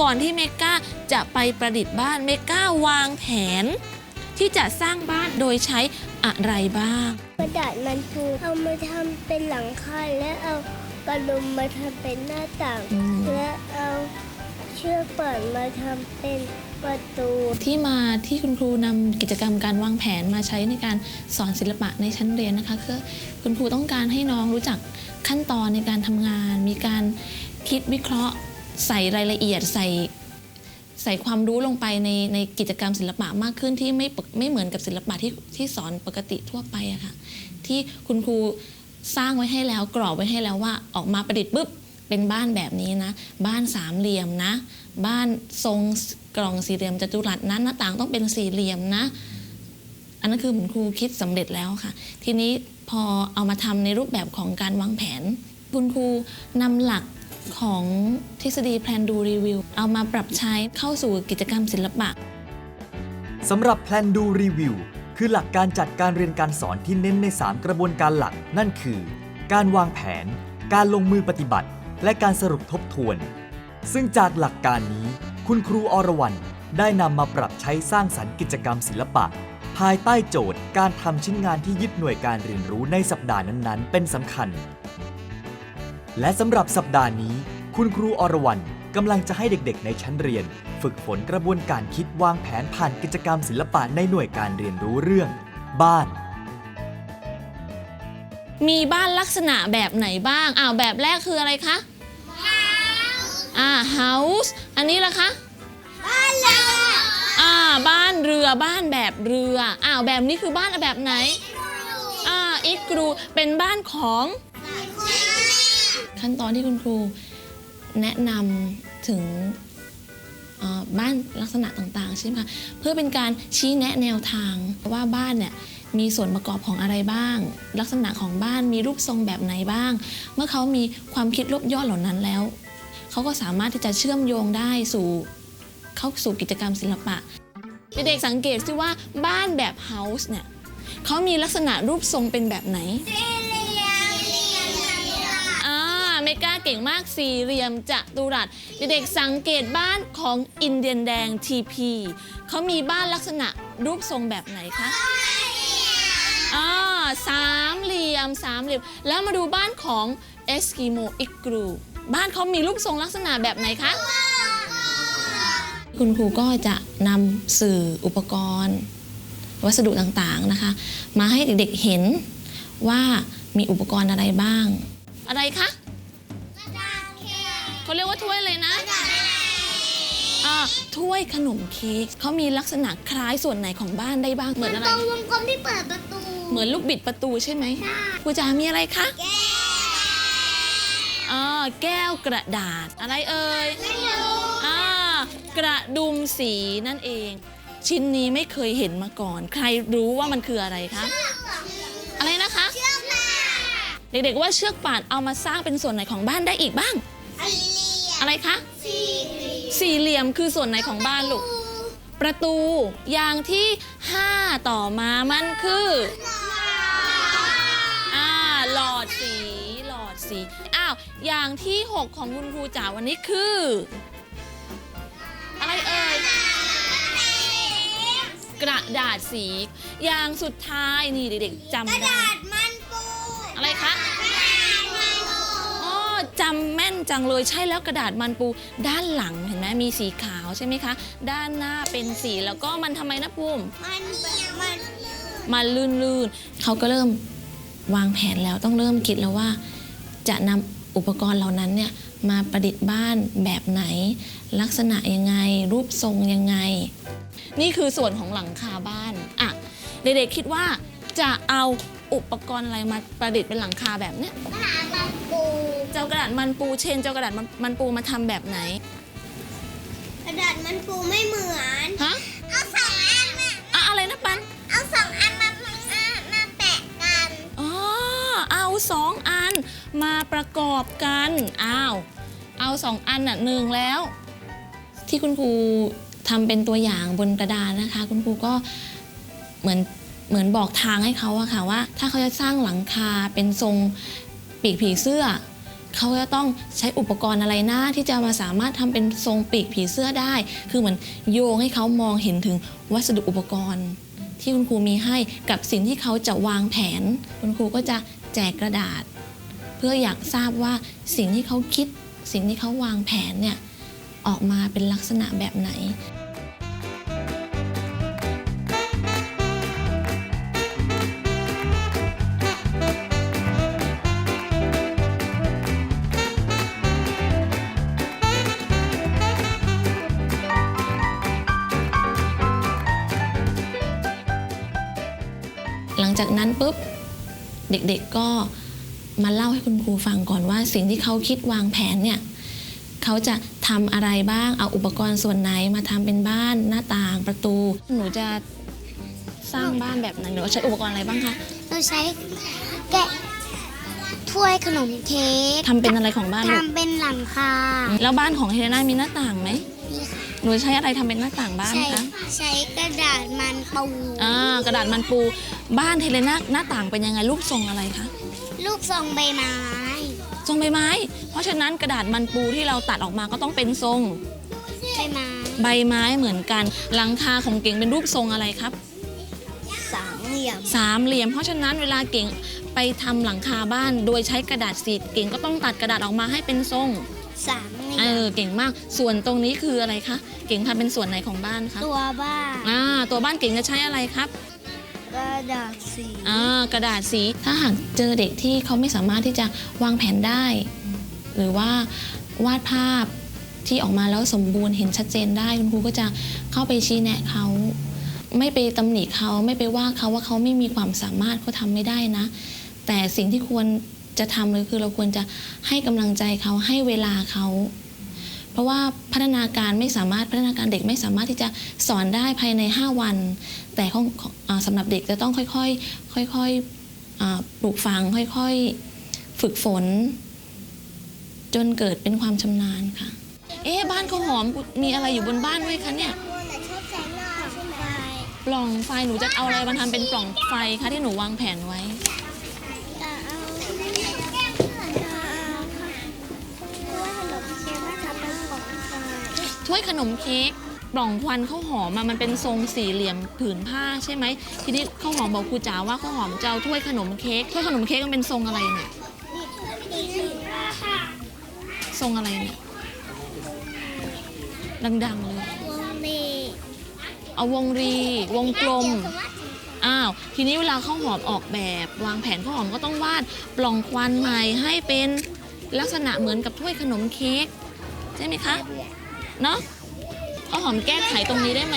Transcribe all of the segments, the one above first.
ก่อนที่เมก้าจะไปประดิษฐ์บ้านเมก้าวางแผน ที่จะสร้างบ้านโดยใช้อะไรบ้าง กระดาษมันปูเอามาทำเป็นหลังคาและเอากระดุมมาทำเป็นหน้าต่างอืมและเอาเชือกป่านมาทำเป็นประตูที่มาที่คุณครูนำกิจกรรมการวางแผนมาใช้ในการสอนศิลปะในชั้นเรียนนะคะคือคุณครูต้องการให้น้องรู้จักขั้นตอนในการทำงาน มีการคิดวิเคราะห์ ใส่รายละเอียดใส่ใส่ความรู้ลงไปในในกิจกรรมศิลปะมากขึ้นที่ไม่ปกไม่เหมือนกับศิลปะที่ที่สอนปกติทั่วไปอะค่ะที่คุณครูสร้างไว้ให้แล้วกรอบไว้ให้แล้วว่าออกมาประดิษฐ์ปุ๊บเป็นบ้านแบบนี้นะ บ้านสามเหลี่ยมนะ บ้านทรงกล่องสี่เหลี่ยมจัตุรัสนั้นหน้าต่างต้องเป็นสี่เหลี่ยมนะ อันนั้นคือเหมือนครูคิดสำเร็จแล้วค่ะ ทีนี้พอเอามาทำในรูปแบบของการวางแผน คุณครูนำหลัก ของทฤษฎีแพลนดูรีวิวเอามาปรับใช้เข้าสู่กิจกรรมศิลปะสำหรับแพลนดูรีวิวคือหลักการจัดการเรียนการสอนที่เน้นใน 3 กระบวนการหลัก นั่นคือ การวางแผน การลงมือปฏิบัติ และการสรุปทบทวน ซึ่งจากหลักการนี้ คุณครูอรวรรณได้นำมาปรับใช้สร้างสรรค์กิจกรรมศิลปะ ภายใต้โจทย์การทำชิ้นงานที่ยึดหน่วยการเรียนรู้ในสัปดาห์นั้นๆ เป็นสำคัญ และสำหรับสัปดาห์นี้ คุณครูอรวรรณกำลังจะให้เด็กๆ ในชั้นเรียน ฝึกฝนกระบวนการคิดวางแผนผ่านกิจกรรมศิลปะในหน่วยการเรียนรู้เรื่อง บ้าน มีบ้านลักษณะแบบไหนบ้างอ้าวแบบแรกคืออะไรคะ อ่า house อันนี้ล่ะคะ บ้านเราอ่า บ้านเรือบ้านแบบเรือ อ้าวแบบนี้คือบ้านแบบไหน อ่าอีกรู เป็นบ้านของ ขั้นตอนที่คุณครูแนะนำถึงบ้านลักษณะต่างๆ ใช่ไหมคะเพื่อเป็นการชี้แนะแนวทางว่าบ้านเนี่ยมีส่วนประกอบของอะไรบ้าง ลักษณะของบ้านมีรูปทรงแบบไหนบ้าง เมื่อเขามีความคิดรวบยอดเหล่านั้นแล้ว เขาก็สามารถที่จะเชื่อมโยงได้สู่เข้าสู่กิจกรรมศิลปะเด็กๆสังเกตซิว่าบ้านแบบเฮาส์เนี่ยเขามีลักษณะรูปทรงเป็นแบบไหน อ่า เมกาเก่งมากสี่เหลี่ยมจัตุรัสเด็กๆสังเกตบ้านของอินเดียนแดง TP เขามีบ้านลักษณะรูปทรงแบบไหนคะอ่าสามเหลี่ยมสามเหลี่ยม แล้วมาดูบ้านของเอสกิโมอิกรูบ้านเขามีรูปทรงลักษณะแบบไหนคะคุณครูก็จะนำสื่ออุปกรณ์ วัสดุต่างๆนะคะ มาให้เด็กๆเห็นว่ามีอุปกรณ์อะไรบ้าง อะไรคะ เขาเรียกว่าถ้วยเลยนะอ่าถ้วยขนมเค้กเขามีลักษณะคล้ายส่วนไหนของบ้านได้บ้างเหมือนอะไรตรงวงกลมที่เปิดประตู เหมือนลูกบิดประตูใช่ไหมครูจ๋ามีอะไรคะอ่าแก้วกระดาษอะไรเอ่ย ไม่รู้อ่ากระดุมสีนั่นเอง ชิ้นนี้ไม่เคยเห็นมาก่อน ใครรู้ว่ามันคืออะไรคะ อะไรนะคะ เชือกมาเด็กๆว่าเชือกป่านเอามาสร้างเป็นส่วนไหนของบ้านได้อีกบ้างสี่เหลี่ยม อะไรคะสี่สี่เหลี่ยมคือส่วนไหนของบ้านลูก ประตู อย่างที่5ต่อมามันคืออ่าหลอดสี หลอดสี อ้าว อย่างที่6ของคุณครูจ๋าวันนี้คือ อะไรเอ่ย กระดาษสี อย่างสุดท้ายนี่เด็กๆจำกระได้ดาษมันปู อะไรคะ กระดาษมันปู อ๋อ จำแม่นจังเลยใช่แล้วกระดาษมันปู ด้านหลังเห็นไหมมีสีขาวใช่ไหมคะ ด้านหน้าเป็นสีแล้วก็มันทำไมนะปุ้มมันมันมันลื่นๆ เขาก็เริ่มวางแผนแล้วต้องเริ่มคิดแล้วว่า จะนำอุปกรณ์เหล่านั้นเนี่ยมาประดิษฐ์บ้านแบบไหน ลักษณะยังไง รูปทรงยังไง นี่คือส่วนของหลังคาบ้านอะเด็กๆคิดว่าจะเอาอุปกรณ์อะไรมาประดิษฐ์เป็นหลังคาแบบเนี้ย กระดาษมันปู เจ้ากระดาษมันปูเชนเจ้ากระดาษมันมันปูมาทำแบบไหน กระดาษมันปูไม่เหมือนฮะเอาสองอันมาอะอะไรนะปันเอาสองอันมามามาแปะกันอ๋อเอาสองอันมาประกอบกันอ้าวเอาสองอันน่ะหนึ่งแล้ว ที่คุณครูทำเป็นตัวอย่างบนกระดานนะคะ คุณครูก็เหมือนเหมือนบอกทางให้เขาอะค่ะว่า ถ้าเขาจะสร้างหลังคาเป็นทรงปีกผีเสื้อ เขาจะต้องใช้อุปกรณ์อะไรนะที่จะมาสามารถทำเป็นทรงปีกผีเสื้อได้ คือเหมือนโยงให้เขามองเห็นถึงวัสดุอุปกรณ์ ที่คุณครูมีให้กับสิ่งที่เขาจะวางแผน คุณครูก็จะแจกกระดาษ เพื่ออยากทราบว่าสิ่งที่เขาคิด สิ่งที่เขาวางแผนเนี่ยออกมาเป็นลักษณะแบบไหน นั้นปุ๊บเด็กๆก็มาเล่าให้คุณครูฟังก่อนว่า สิ่งที่เขาคิดวางแผนเนี่ยเขาจะทำอะไรบ้างเอาอุปกรณ์ส่วนไหนมาทำเป็นบ้านหน้าต่างประตู หนูจะสร้างบ้านแบบไหนหนูใช้อุปกรณ์อะไรบ้างคะเราใช้แกะถ้วยขนมเค้กทำเป็นอะไรของบ้านลูกทำเป็นหลังคาแล้วบ้านของเฮเลนามีหน้าต่างไหมนี่ค่ะ หนูใช้อะไรทำเป็นหน้าต่างบ้านใช้คะใช้กระดาษมันปูอ่ากระดาษมันปูบ้านเฮเลนาหน้าต่างเป็นยังไงรูปทรงอะไรคะลูกทรงใบไม้ทรงใบไม้ เพราะฉะนั้นกระดาษมันปูที่เราตัดออกมาก็ต้องเป็นทรงใบไม้ใบไม้เหมือนกันหลังคาของเก่งเป็นรูปทรงอะไรครับสามเหลี่ยมสามเหลี่ยม เพราะฉะนั้นเวลาเก่งไปทำหลังคาบ้าน โดยใช้กระดาษสีเก่งก็ต้องตัดกระดาษออกมาให้เป็นทรงสาม เหลี่เอยมอเก่งมากส่วนตรงนี้คืออะไรคะเก่งทำเป็นส่วนไหนของบ้านคะตัวบ้านอ่าตัวบ้านเก่งจะใช้อะไรครับกระดาษสีอ่ากระดาษสีถ้าหากเจอเด็กที่เขาไม่สามารถที่จะวางแผนได้ หรือว่าวาดภาพที่ออกมาแล้วสมบูรณ์เห็นชัดเจนได้คุณครูก็จะเข้าไปชี้แนะเขาไม่ไปตำหนิเขาไม่ไปว่าเขาว่าเขาไม่มีความสามารถเขาทำไม่ได้นะ แต่สิ่งที่ควรจะทำเลยคือเราควรจะให้กำลังใจเขาให้เวลาเขา เพราะว่าพัฒนาการไม่สามารถพัฒนาการเด็กไม่สามารถที่จะสอนได้ภายใน 5 วัน แต่ของของอ่าสำหรับเด็กจะต้องค่อยๆค่อยๆอ่าปลูกฝังค่อยๆฝึกฝน จนเกิดเป็นความชำนาญค่ะ เอ๊ะบ้านเขาวหอมมีอะไรอยู่บนบ้านด้วยคะเนี่ยชอบใจหน้าใช่ไหมปล่องไฟหนูจะเอาอะไรมาทำเป็นปล่องไฟคะที่หนูวางแผนไว้ ถ้วยขนมเค้กปล่องควันข้าวหอมมันเป็นทรงสี่เหลี่ยมผืนผ้าใช่ไหมทีนี้ข้าวหอมบอกครูจ๋าว่าข้าวหอมจะเอาถ้วยขนมเค้กถ้วยขนมเค้กมันเป็นทรงอะไรเนี่ยทรงอะไรเนี่ยดังๆเลยวงลีเอาวงรี วงกลมอ้าวทีนี้เวลาข้าวหอมออกแบบ วางแผนข้าวหอมก็ต้องวาดปล่องควันใหม่ให้เป็นลักษณะเหมือนกับถ้วยขนมเค้กใช่ไหมคะ เนาะข้าหอมแก้ไขตรงนี้ได้ไหม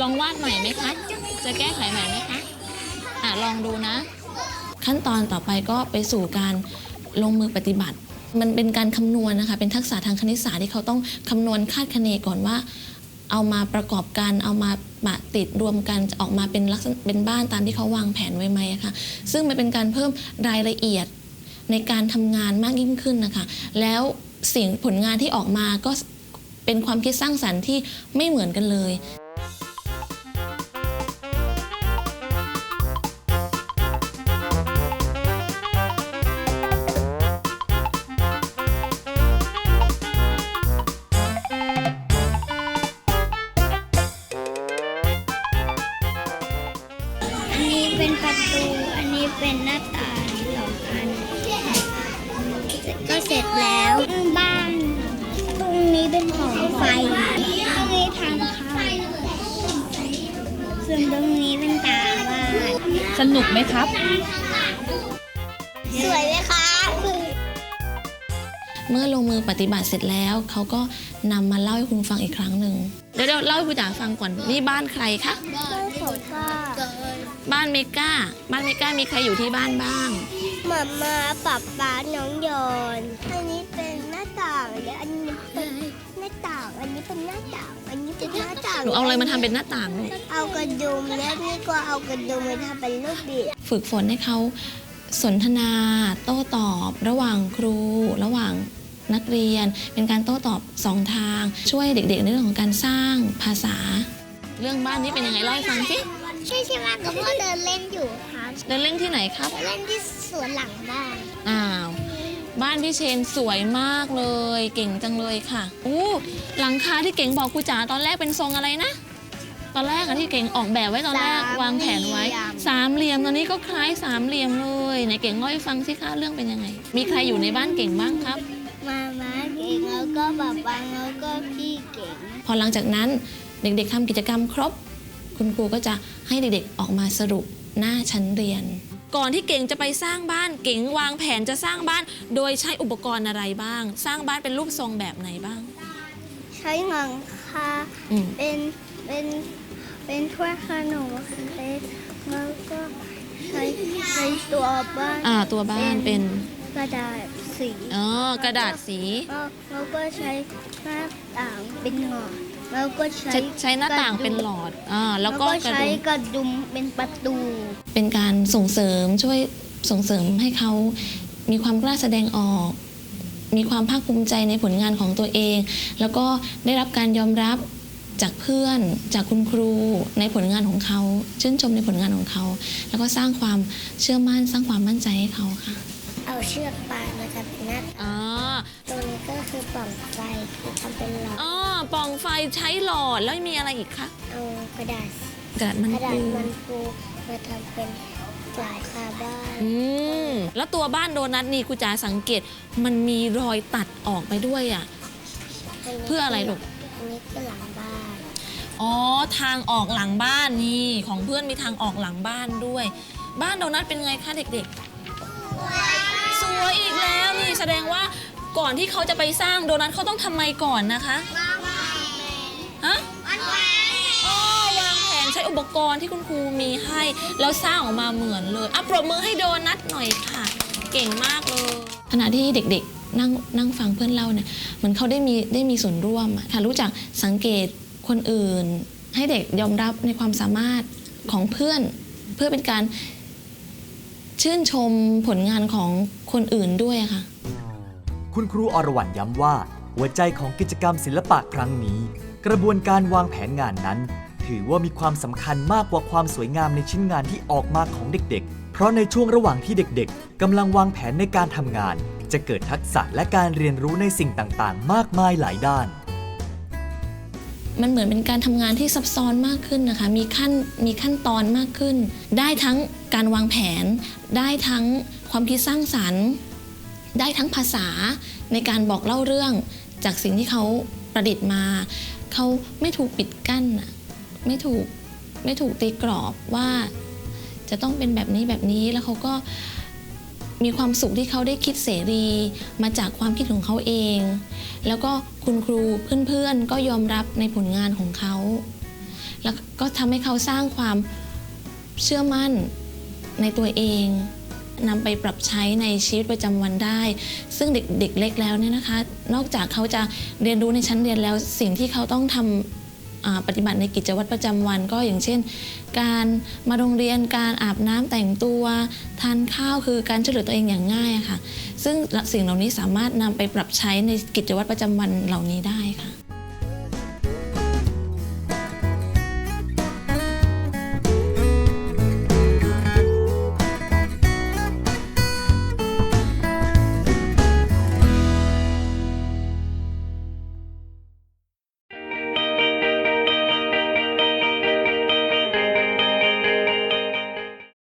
ลองวาดใหม่ไหมคะ จะแก้ไขใหม่ไหมคะอะลองดูนะ ขั้นตอนต่อไปก็ไปสู่การลงมือปฏิบัติ มันเป็นการคำนวณนะคะ เป็นทักษะทางคณิตศาสตร์ที่เขาต้องคำนวณคาดคะเนก่อนว่า เอามาประกอบกัน เอามาปะติดรวมกันจะออกมาเป็นลักษณะเป็นบ้านตามที่เขาวางแผนไว้ไหมคะซึ่งมันเป็นการเพิ่มรายละเอียดในการทำงานมากยิ่งขึ้นนะคะ แล้วสิ่งผลงานที่ออกมาก็ เป็นความคิดสร้างสรรค์ที่ไม่เหมือนกันเลยอันนี้เป็นประตู อันนี้เป็นหน้าต่างสองอัน ก็เสร็จแล้ว เป็นของไฟตรงนี้ทางเข้าส่วนตรงนี้เป็นตาบ้านสนุกไหมครับ สวยไหมคะเมื่อลงมือปฏิบัติเสร็จแล้ว เขาก็นำมาเล่าให้คุณฟังอีกครั้งหนึ่งเดี๋ยวเดี๋ยวเล่าให้คุณจ๋าฟังก่อนนี่บ้านใครคะบ้านของป้าบ้านเมกาบ้านเมกามีใครอยู่ที่บ้านบ้างหมามาปับป้าน้องยอนอันนี้ และอันนี้เป็นหน้าต่างอันนี้เป็นหน้าต่างอันนี้เป็นหน้าต่างหนูเอาอะไรมาทำเป็นหน้าต่างลูกเอากระดุมและนี่ก็เอากระดุมมาทำเป็นลูกบิดฝึกฝนให้เขาสนทนา โต้ตอบ ระหว่างครู ระหว่างนักเรียน เป็นการโต้ตอบสองทาง ช่วยเด็กๆ ในเรื่องของการสร้างภาษา เรื่องบ้านนี้เป็นยังไงเล่าให้ฟังสิใช่ใช่ไหมกับพ่อเดินเล่นอยู่ครับเดินเล่นที่ไหนครับเล่นที่สวนหลังบ้านอ้าวพ บ้านพี่เชนสวยมากเลย เก่งจังเลยค่ะอู้หลังคาที่เก่งบอกครูจ๋าตอนแรกเป็นทรงอะไรนะ ตอนแรกอะที่เก่งออกแบบไว้ตอนแรกสามวางแผนไว้ เหลี่ยม สามเหลี่ยมตอนนี้ก็คล้ายสามเหลี่ยมเลยไหนเก่งเล่าให้ฟังสิคะเรื่องเป็นยังไง มีใครอยู่ในบ้านเก่งบ้างครับ มาม้าเก่งแล้วก็ป๊าปังแล้วก็พี่เก่ง พอหลังจากนั้นเด็กๆทำกิจกรรมครบ คุณครูก็จะให้เด็กๆออกมาสรุปหน้าชั้นเรียน ก่อนที่เก่งจะไปสร้างบ้านเก่งวางแผนจะสร้างบ้าน โดยใช้อุปกรณ์อะไรบ้าง สร้างบ้านเป็นรูปทรงแบบไหนบ้าง ใช้หลังคาอืม เป็นเป็นเป็นถ้วยขนมเล็กแล้วก็ใช้ใช้ตัวบ้านอ่าตัวบ้านเป็นกระดาษสีอ๋อกระดาษสี แล้วแล้วก็ใช้หน้าต่างเป็นหลอด แล้วก็ใช้ใช้ใช้หน้าต่างเป็นหลอดอ่าแล้วก็กระใช้ดุมกระดุมเป็นประตู เป็นการส่งเสริมช่วยส่งเสริมให้เขามีความกล้าแสดงออก มีความภาคภูมิใจในผลงานของตัวเอง แล้วก็ได้รับการยอมรับจากเพื่อนจากคุณครูในผลงานของเขา ชื่นชมในผลงานของเขา แล้วก็สร้างความเชื่อมั่นสร้างความมั่นใจให้เขาค่ะเอาเชือกปลายมาทำเป็นหน้าอ๋อตัวนี้ก็คือปล่องไฟที่ทำเป็นหลอด อ๋อ ปล่องไฟใช้หลอดแล้วมีอะไรอีกคะเอากระดาษกระดาษมันกระดาษปูมันปูมาทำเป็นหลายคาบ้านอืมแล้วตัวบ้านโดนัทนี่ครูจ๋าสังเกตมันมีรอยตัดออกไปด้วยอะเพื่ออะไรลูก อันนี้คือหลังบ้านอ๋อทางออกหลังบ้านนี่ ของเพื่อนมีทางออกหลังบ้านด้วย บ้านโดนัทเป็นไงคะเด็กๆ สวยอีกแล้วนี่แสดงว่าก่อนที่เขาจะไปสร้างโดนัทเขาต้องทำไมก่อนนะคะฮ อุปกรณ์ที่คุณครูมีให้ แล้วสร้างออกมาเหมือนเลยอะปรบมือให้โดนัทหน่อยค่ะ เก่งมากเลยขณะที่เด็กๆนั่งนั่งฟังเพื่อนเล่าเนี่ยเหมือนเขาได้มีได้มีส่วนร่วมค่ะรู้จักสังเกตคนอื่น ให้เด็กยอมรับในความสามารถของเพื่อน เพื่อเป็นการชื่นชมผลงานของคนอื่นด้วยค่ะ คุณครูอรวรรณย้ำว่า หัวใจของกิจกรรมศิลปะครั้งนี้ กระบวนการวางแผนงานนั้น ถือว่ามีความสำคัญมากกว่าความสวยงามในชิ้นงานที่ออกมาของเด็กๆ เพราะในช่วงระหว่างที่เด็กๆกำลังวางแผนในการทำงาน จะเกิดทักษะและการเรียนรู้ในสิ่งต่างๆ มากมายหลายด้าน มันเหมือนเป็นการทำงานที่ซับซ้อนมากขึ้นนะคะ มีขั้นมีขั้นตอนมากขึ้น ได้ทั้งการวางแผน ได้ทั้งความคิดสร้างสรรค์ ได้ทั้งภาษาในการบอกเล่าเรื่อง จากสิ่งที่เขาประดิษฐ์มา เขาไม่ถูกปิดกั้นน่ะ ไม่ถูกไม่ถูกตีกรอบว่าจะต้องเป็นแบบนี้แบบนี้แล้วเขาก็มีความสุขที่เขาได้คิดเสรีมาจากความคิดของเขาเอง แล้วก็คุณครูเพื่อนๆ ก็ยอมรับในผลงานของเขา แล้วก็ทำให้เขาสร้างความเชื่อมั่นในตัวเองนำไปปรับใช้ในชีวิตประจำวันได้ ซึ่งเด็กเด็กเล็กแล้วเนี่ยนะคะ นอกจากเขาจะเรียนรู้ในชั้นเรียนแล้วสิ่งที่เขาต้องทำ ปฏิบัติในกิจวัตรประจำวัน ก็อย่างเช่น การมาโรงเรียนการอาบน้ำแต่งตัวทานข้าวคือการช่วยเหลือตัวเองอย่างง่ายค่ะ ซึ่งสิ่งเหล่านี้สามารถนำไปปรับใช้ในกิจวัตรประจำวันเหล่านี้ได้ค่ะ